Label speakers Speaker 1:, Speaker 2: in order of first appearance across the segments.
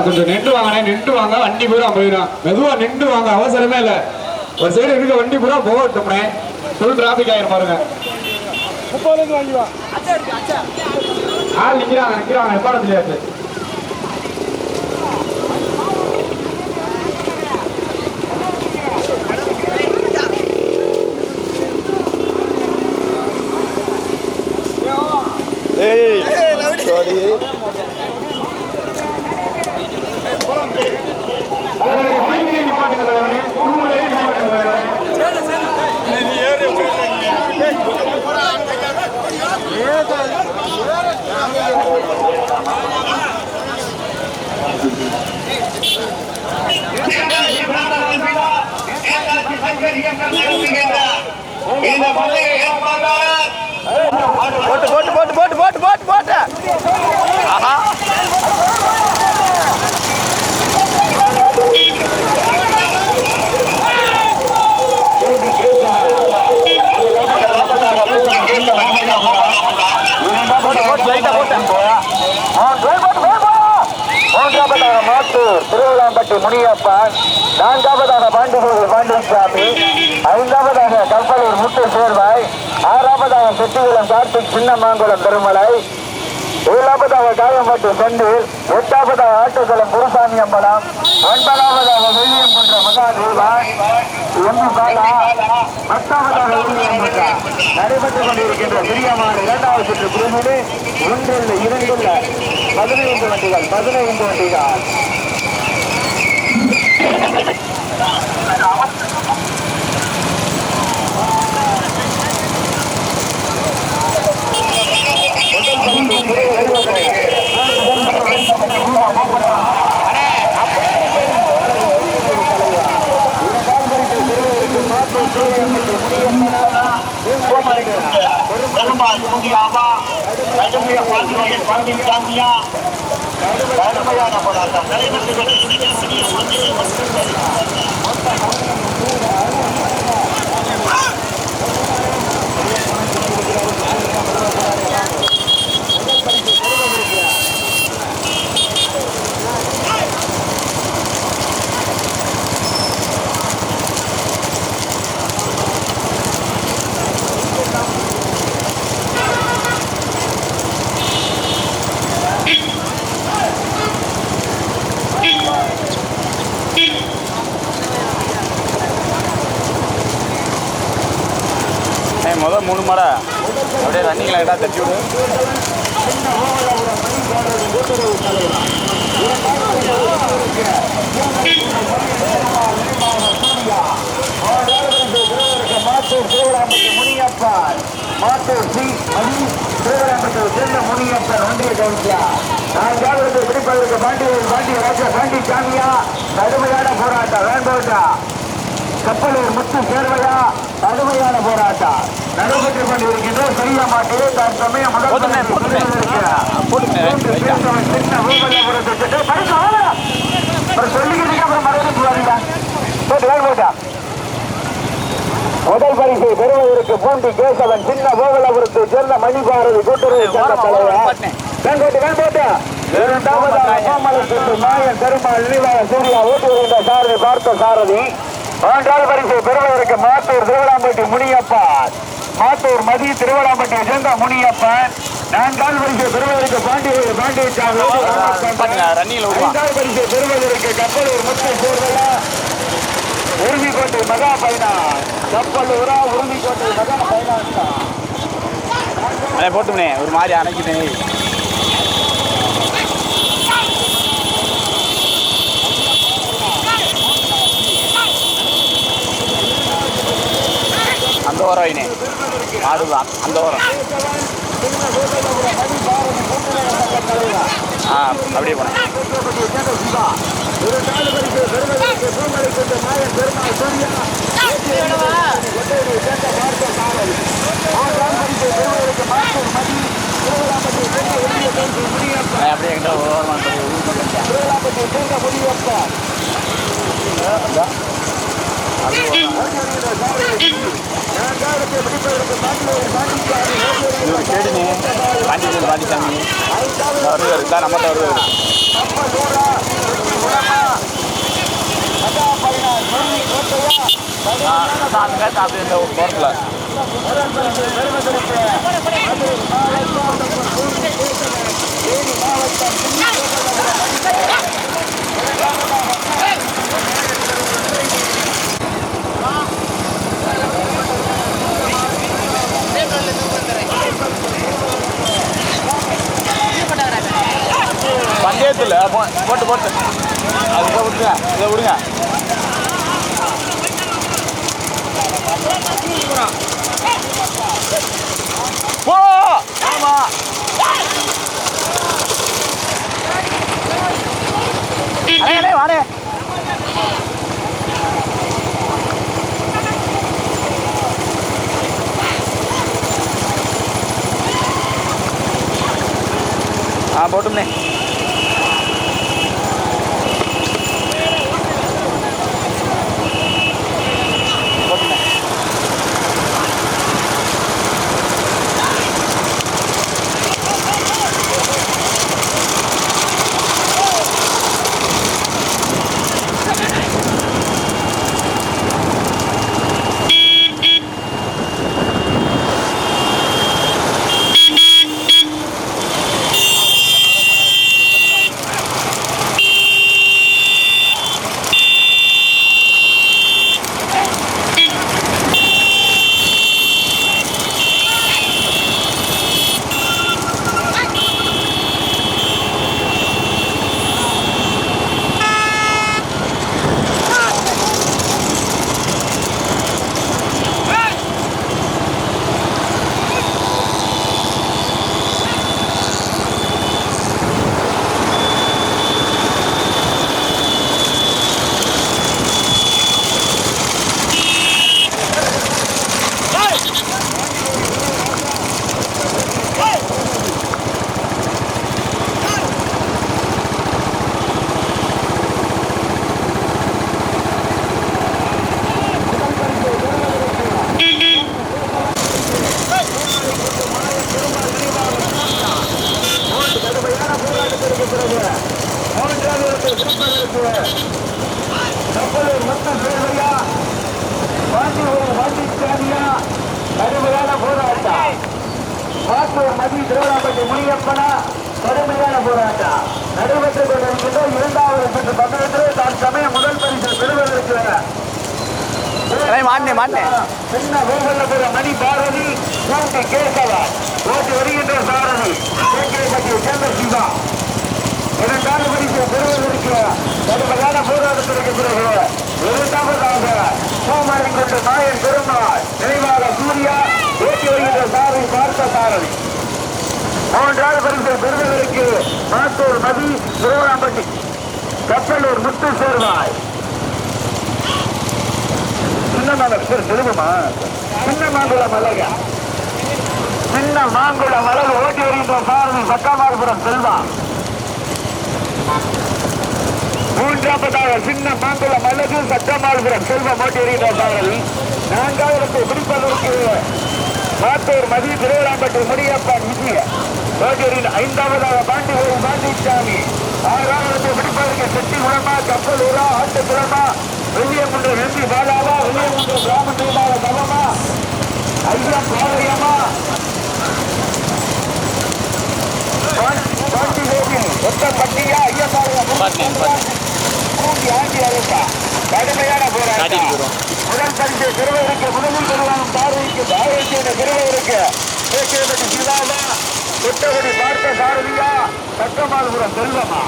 Speaker 1: கொஞ்சம் நின்று வாங்கண்ணே நின்று வாங்க வண்டி பூரா போயிடும் மெதுவா நின்று வாங்க அவசரமே இல்லை ஒரு சைடு இருக்க வண்டி பூரா போகட்டும்னே ஃபுல் டிராபிக் ஆயிரும் பாருங்க
Speaker 2: முப்பதுலேருந்து வாங்கி வா
Speaker 1: ஆள் நிக்கிறாங்க நிக்கிறாங்க எப்பாட தெரியாது
Speaker 2: ஏய் சாரி போட்டு போட்டு போட்டு போட்டு போட்டு போட்டு போட்டு ஆஹா. போட்டு திருவிழாம்பட்டி முனியப்பன் நான்காவதாக பாண்டிகோவில் பாண்டியசாமி ஐந்தாவதாக கப்பலூர் முத்து சேர்வாய். ஆறாவதாக செட்டிகுளம் கார்த்திக் சின்னமாங்குளம் பெருமலை. ஏழாவதாக காயம்பட்டு செந்தில் எட்டாவதாக ஆட்டுக்குளம் குருசாமி அம்பலம். ஒன்பதாவதாக வெள்ளியம் போன்ற மகாதேவா. எம்மி பாலா. பத்தாவதாக வெள்ளியம் போன்ற நடைபெற்றுக் கொண்டிருக்கின்ற பிரியமான இரண்டாவது சுற்று குழுமிலே ஒன்றில் இரண்டுள்ள பதினைந்து வண்டிகள் பதினைந்து வண்டிகள் கடுமையான போராட்டம் நடைபெற்று முதல் மூணு மாடா அப்படியே ரன்னிங் லைட்டாக தட்டி விடு மாத்தூர் திருவிழாம்பட்டி முனியப்பன் மாத்தூர் சி மணி திருவிழாம்பட்டி செல்ல முனியப்பன் ஒன்றிய கவுன்சியா நான்காவது பிடிப்பதற்கு பாண்டிய பாண்டிய ராஜா பாண்டி சாமியா கடுமையான போராட்டம் வேண்டோட்டா கப்பலூர் முத்து சேர்வையா கடுமையான போராட்டம். நடைபெற்றுக் கொண்டிருக்கின்ற செய்ய மாட்டேன் தன் சமயம் முதல் பரிசு பெறுவதற்கு பூண்டி கேசவன் சின்ன கோவலபுரத்தை சேர்ந்த மணிபாரதி கூட்டுறவு சங்க தலைவர். மாயன் பெருமாள் நினைவாக சூர்யா ஓட்டி வருகின்ற சாரதி பார்த்த சாரதி. மூன்றாவது பரிசு பெறுவதற்கு மாத்தூர் திருவிழாம்பட்டி முனியப்பன். மாத்தூர் மதி திருவிழாம்பட்டியை சேர்ந்த முனியப்பன். நான்காவது பரிசு பெறுவதற்கு பாண்டிய பாண்டியசாமி ஐந்தாவது பரிசு பெறுவதற்கு கப்பலூர் முத்து சேர்வையா உறுதிக்கோட்டை மகா பைனா கப்பலூரா உறுதிக்கோட்டை மகா பைனா
Speaker 3: போட்டுமே ஒரு மாதிரி அணைக்கிட்டேன் அந்த ஓரம் வைனே. ஆடு அந்த ஓரம். ஆ அப்படியே போனேன் அப்படியே எங்கிட்ட ஓரமாக கேடுனே பாண்டியன் பாண்டிசாமி வருவார் தான் நம்ம வருவார் அங்கே அப்படி போகிறதுல போ- போட்டு போட்டு. அது இதை விட்டுங்க இதை விடுங்க. போ! ஆமா. அடே வாடே. ஆ போட்டும்னே.
Speaker 2: பாத்தூர் மதி திருவண்ணாமலை முனியப்பனா கடுமையான போராட்டம். நடைபெற்றுக் கொண்டிருக்கின்ற இரண்டாவது சுற்று பந்தயத்தில் தான் சமயம் முதல் பரிசு பெறுவதற்கு
Speaker 3: அடே மாட்டே மாட்டே.
Speaker 2: சின்ன வேகல்லபுர மணி பாரதி மூன்று கேசவா ஓட்டி வருகின்ற சாரதி கேகேபட்டி சந்திரசிவா இரண்டாவது பரிசு பெறுவதற்கு கடுமையான போராட்டத்திற்கு பிறகு இரண்டாவதாக சோமாரி கொண்டு நாயன் பெருமாள் நினைவாக சூர்யா ஓட்டி வருகின்ற சாரதி பார்த்த சாரணி மூன்றாவது பரிசு பெறுவதற்கு மாத்தூர் மதி திருவண்ணாம்பட்டி கப்பலூர் முத்து சேர்வாய். சின்ன மாங்குளம் சரி சொல்லுங்கம்மா சின்ன மாங்குளம் அழக. சின்ன மாங்குளம் அழகு ஓட்டி வருகின்ற சாரணி சக்காமாபுரம் செல்வா. மூன்றாவதாக சின்ன மாங்குளம் அழகு சக்கமாபுரம் செல்வம் ஓட்டி வருகின்ற சாரணி நான்காவது பிடிப்பதற்கு மாத்தூர் மதி திருவிழாம்பட்டு முடியப்பன் விஜய ரோஜரில் ஐந்தாவதாக பாண்டி ஒரு பாண்டிச்சாமி ஆறாவது பிடிப்பதற்கு செட்டி குளமா கப்பல் உரா ஆட்டு குளமா வெள்ளியமுன்ற வெம்பி பாலாவா வெள்ளியமுன்ற கிராமத்திலாத தவமா ஐயா பாளையமா. பாண்டி தேவி ஒத்த பட்டியா ஐயா
Speaker 3: பாட்டினேன்,
Speaker 2: கூட்டி ஆண்டி அழைப்பா கடுமையான போராட்டம். முதல் பரிசு திருவருக்கு முதலில் பெறுவாங்க பார்வைக்கு பார்வைக்கு திருவருக்கு கேகேபதி சிவாவா கொட்டகுடி பார்த்த சாரதியா சக்கமாலபுரம் செல்வமா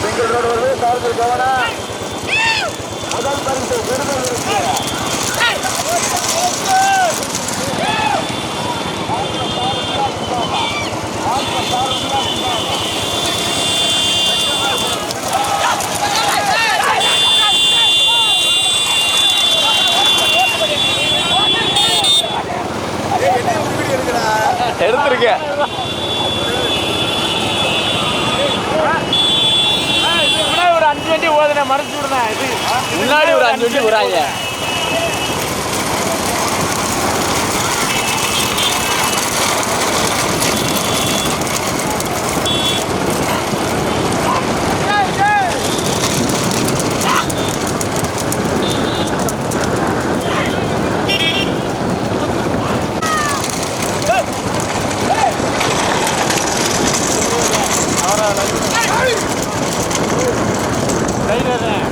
Speaker 2: சிங்கிள் ரோடு வருது சாரதி கவனம். முதல் பரிசு பெறுவதற்கு
Speaker 3: எடுத்திருக்கேன்
Speaker 4: ஒரு அஞ்சு வண்டி ஓதுனேன் மறைச்சு விடுறேன் இது
Speaker 3: முன்னாடி ஒரு அஞ்சு வண்டி
Speaker 2: விடுறாங்க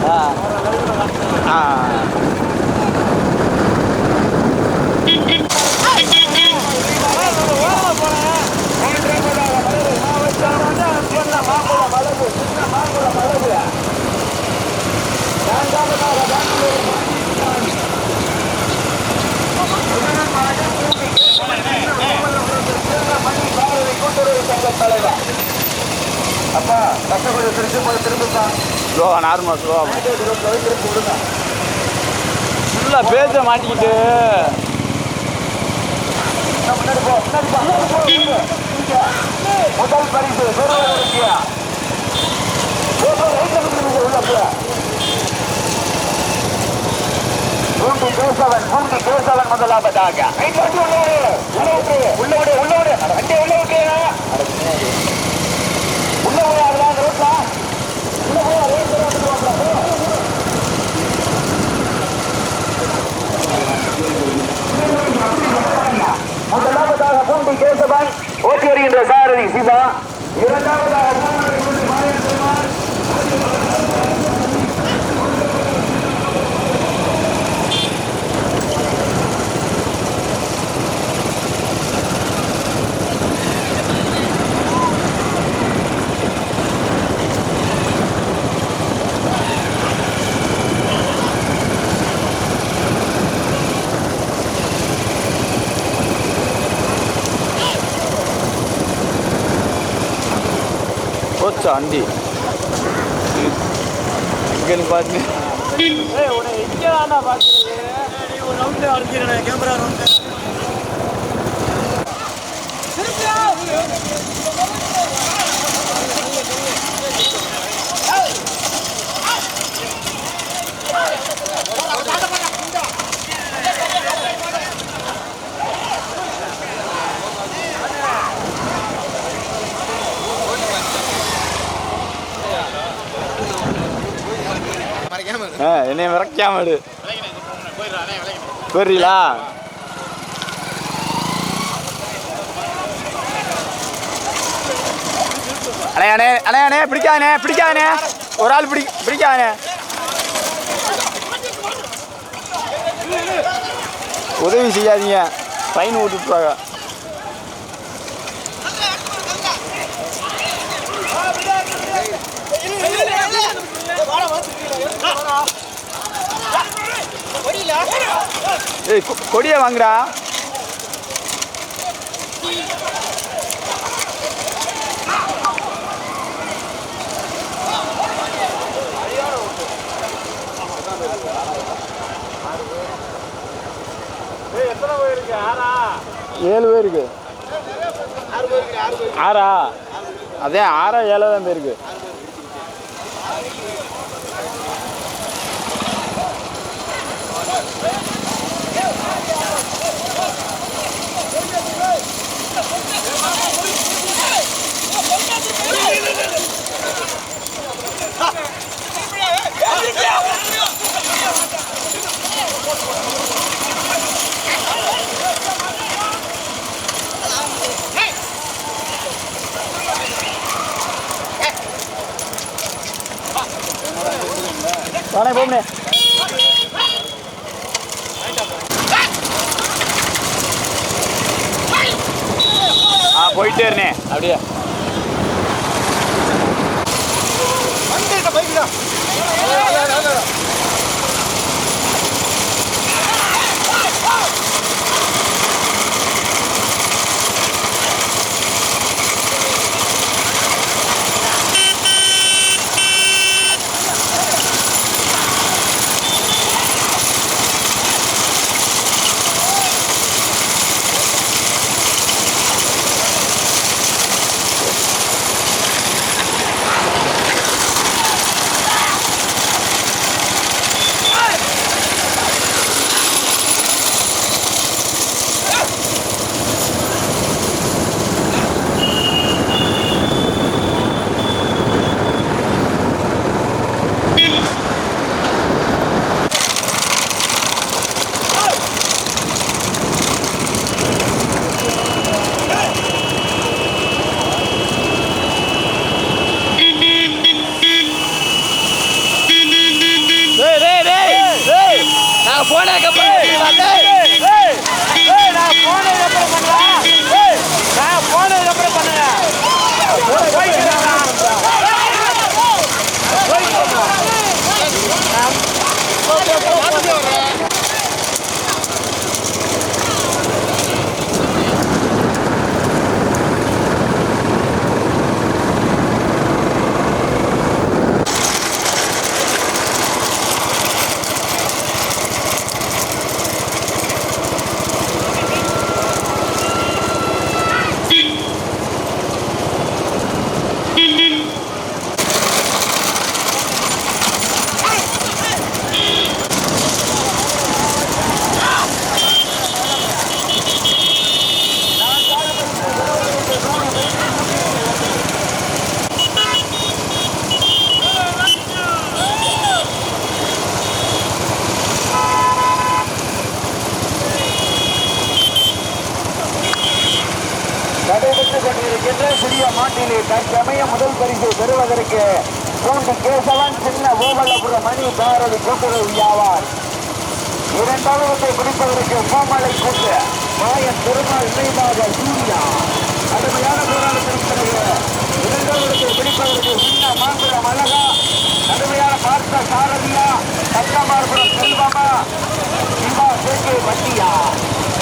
Speaker 2: ஆ.
Speaker 3: ஆ. நார்மலாக ஸ்லோவா
Speaker 2: திருப்பி விடுங்க
Speaker 3: ஃபுல்லாக பேச மாட்டிக்கிட்டு.
Speaker 2: இன்னும் முன்னாடி முதல் பரிசு பூண்டி கேசவன் பூண்டி கேசவன் முதலாவதாக விடு. உள்ள விடு. உள்ள விடு உள்ள விடு வண்டி உள்ள விட்டு உள்ள போய் அதுல அந்த ரோட்ல உள்ள போய் அதே ரோட்ல வந்து முதலாவதாக பூண்டி ஓட்டி வருகின்ற சாரதி சிவா. இரண்டாவதாக பூண்டி மாயன் பெருமாள்
Speaker 3: போச்சா அண்டி இங்கே பார்த்து
Speaker 4: ஏய் உன்னை எங்கே தாண்டா பார்க்குறது ஒரு ரவுண்டில் அடிக்கிறேன் கேமரா
Speaker 3: ஆ என்னைய மறக்காம விடு போயிடுறீங்களா? அண்ணே அண்ணே அண்ணே அண்ணே பிடிக்காதண்ணே பிடிக்காதண்ணே ஒரு ஆள் பிடி பிடிக்காதே. உதவி செய்யாதீங்க. ஃபைன் போக ஏய் கொடியை வாங்குடா.
Speaker 4: எத்தனை போயிருக்கு ஆறா?
Speaker 3: ஏழு பேருக்கு. ஆறா அதே ஆறா ஏழோ தான் பேருக்கு. வாடா போம்னே. ஆ போயிட்டே இருனே அப்படியே?
Speaker 2: வந்துட்ட பைக்குடா ஓவலபுரம் பாரதி கூட்டுறவு யாவார் இரண்டாவது பிடிப்பதற்கு பூமலை கொண்டு மாய பெருமாள் இணைவாக சூர்யா. கடுமையான போராட்டத்திற்கு பிறகு இரண்டாவது பிடிப்பதற்கு சின்ன மாங்குளம் அழகா கடுமையான பார்த்த சாரதியா தக்கமார்புரம் செல்வமா சிவா சேகே வட்டியா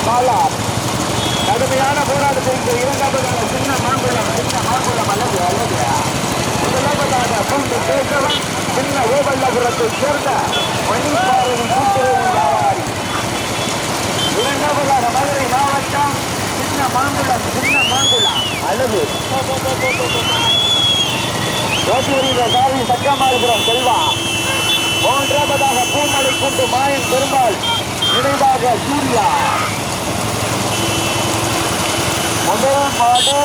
Speaker 2: பாலா கடுமையான போராட்டத்திற்கு இரண்டாவது சின்ன மாங்குளம் சின்ன மாங்குளம் அழகு அழகு முதலாவதாக பூண்டு பேசவன் சின்ன ஓவல்லபுரத்தை சேர்ந்த மணிப்பாரதி கூட்டுறவு வியாபாரி இரண்டாவதாக மதுரை மாவட்டம் சின்ன மாங்குளம் சின்ன மாங்குளம். அழகு. ரோட்டிவரியில சாவி சக்கமாபுரம் செல்வா. மூன்றாவதாக பூமலை கொண்டு மாயன் பெருமாள் நினைவாக சூர்யா. முதல் மாடு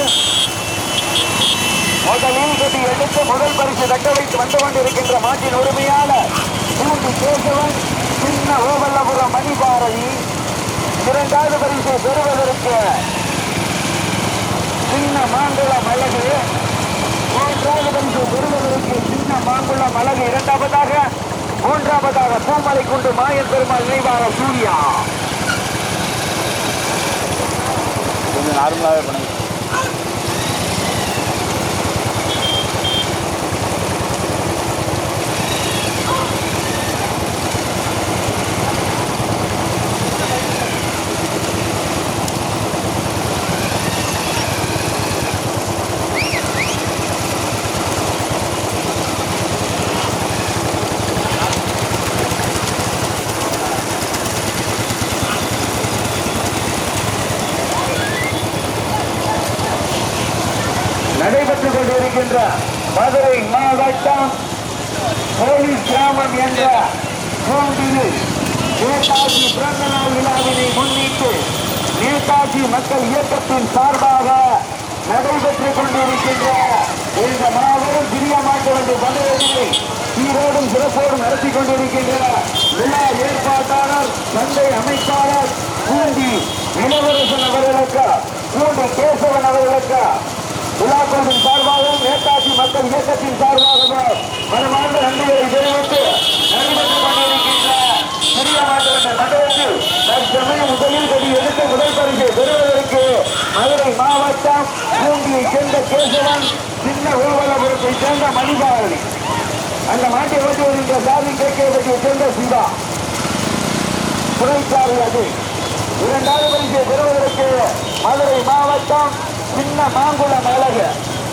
Speaker 2: முதலில் கட்டி எடுத்து முதல் பரிசு தக்க வைத்து வந்து கொண்டிருக்கின்ற மாட்டின் உரிமையாளர் பூண்டி கேசவன் சின்ன ஓவல்லபுரம் மணிபாரதி. இரண்டாவது பரிசை பெறுவதற்கு சின்ன மாங்குளம் அழகு. மூன்றாவது பரிசு பெறுவதற்கு சின்ன மாங்குளம் அழகு. இரண்டாவதாக மூன்றாவதாக பூமலை கொண்டு மாயன் பெருமாள் நினைவாக சூர்யா.
Speaker 3: கொஞ்சம் நார்மலாகவே பண்ணுங்க
Speaker 2: நடைபெற்றுக் கொண்டிருக்கின்ற மதுரை மாவட்டம் போலீஸ் கிராமம் என்ற பூண்டியில் நேதாஜி பிறந்த நாள் விழாவினை முன்னிட்டு நேதாஜி மக்கள் இயக்கத்தின் சார்பாக நடைபெற்றுக் கொண்டிருக்கின்ற இந்த மாபெரும் சிறிய மாட்டு வண்டி பந்தயத்தினை சீரோடும் சிறப்போடும் நடத்தி கொண்டிருக்கின்ற விழா ஏற்பாட்டாளர் சந்தை அமைப்பாளர் பூண்டி இளவரசன் அவர்களுக்கு பூண்டி கேசவன் அவர்களுக்கு விழாக்குழுவின் சார்பாகவும் நேதாஜி மக்கள் இயக்கத்தின் சார்பாகவும் மனமார்ந்த நன்றிகளை தெரிவித்து நடைபெற்றுக் கொண்டிருக்கின்ற சிறிய மாற்றவர்கள் மண்டலத்தில் தற்சமயம் முதலில் கடி எடுத்த முதல் பரிசை பெறுவதற்கு மதுரை மாவட்டம் பூண்டியை சேர்ந்த கேசவன் சின்ன ஊர்வலபுரத்தை சேர்ந்த மணிபாரதி அந்த மாட்டை ஓட்டி வருகின்ற சாதி கேட்கப்பட்டியை சேர்ந்த சிவா. துணைச்சாரி அது. இரண்டாவது பரிசை பெறுவதற்கு மதுரை மாவட்டம் சின்ன மாங்குளம் அழகு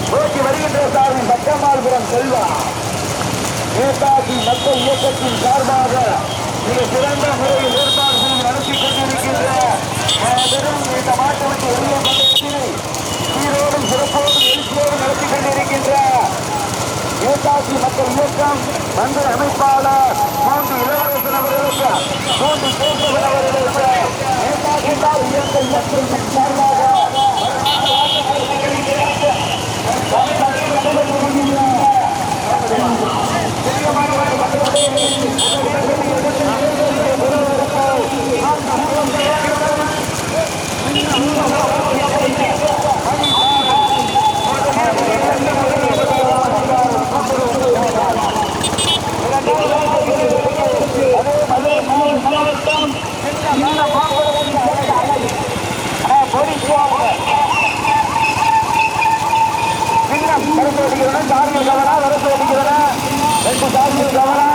Speaker 2: நோக்கி வருகின்ற சாமி பக்கமால்புரம் செல்வா. நேதாஜி மக்கள் இயக்கத்தின் சார்பாக மிக சிறந்த முறையில் ஏற்பாடு நடத்தி கொண்டிருக்கின்ற மாபெரும் இந்த மாட்டு வண்டி எளிய பந்தயத்தினை சீரோடும் சிறப்போடும் எழுச்சியோடும் நடத்தி கொண்டிருக்கின்ற நேதாஜி மக்கள் இயக்கம் மந்திர அமைப்பாளர் மூன்று இளவரசன் அவர்களுக்கு மூன்று பேசுகிறவர்களுக்கு நேதாஜி இயக்க இயக்கத்தின் சார்பாக கவனா சாமியில் கவனா பரிசோதிக்கிறவனா ரெண்டு சாமியில் கவனா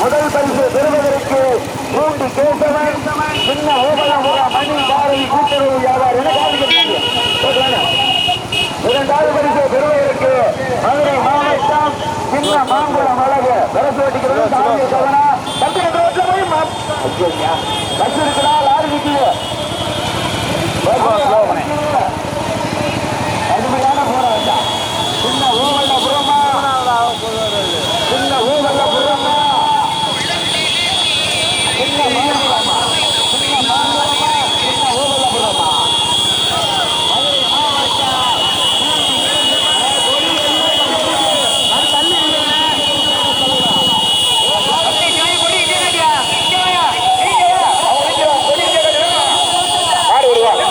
Speaker 2: முதல் பரிசு பெறுவதற்கு மூன்று கேசவன் சின்ன ஓபனபுர மணி பாரதி கூட்டுறவு வியாபாரம் என காண்பிக்கிறது இரண்டாவது பரிசு பெறுவதற்கு மதுரை மாவட்டம் சின்ன மாங்குளம் அழகு பரிசோதிக்கிறது சாமியில் கவனா தம்பி ரோட்ல போய் பஸ் இருக்குதா லாரி நிற்குது கடுமையான போராட்டம் சின்ன ஊவல்ல புறமா சின்ன ஊவல்ல புறமா சின்ன மாங்குளமா சின்ன மாங்குளமா சின்ன ஊவல்ல புறமா மதுரை மாவட்டம் மாடு வருவாங்க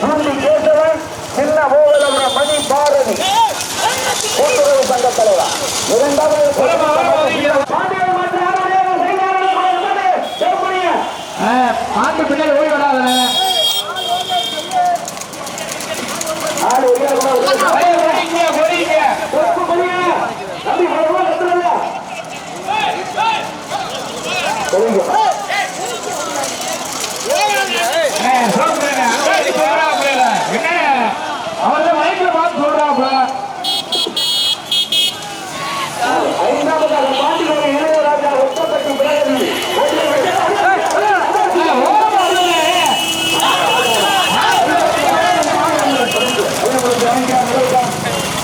Speaker 2: பூண்டி கேசவன் சின்ன கோவலபுரம் மணி பாரதி தலைவர் இரண்டாவது.
Speaker 1: மாட்டு பின்னாடி ஓடி வராதே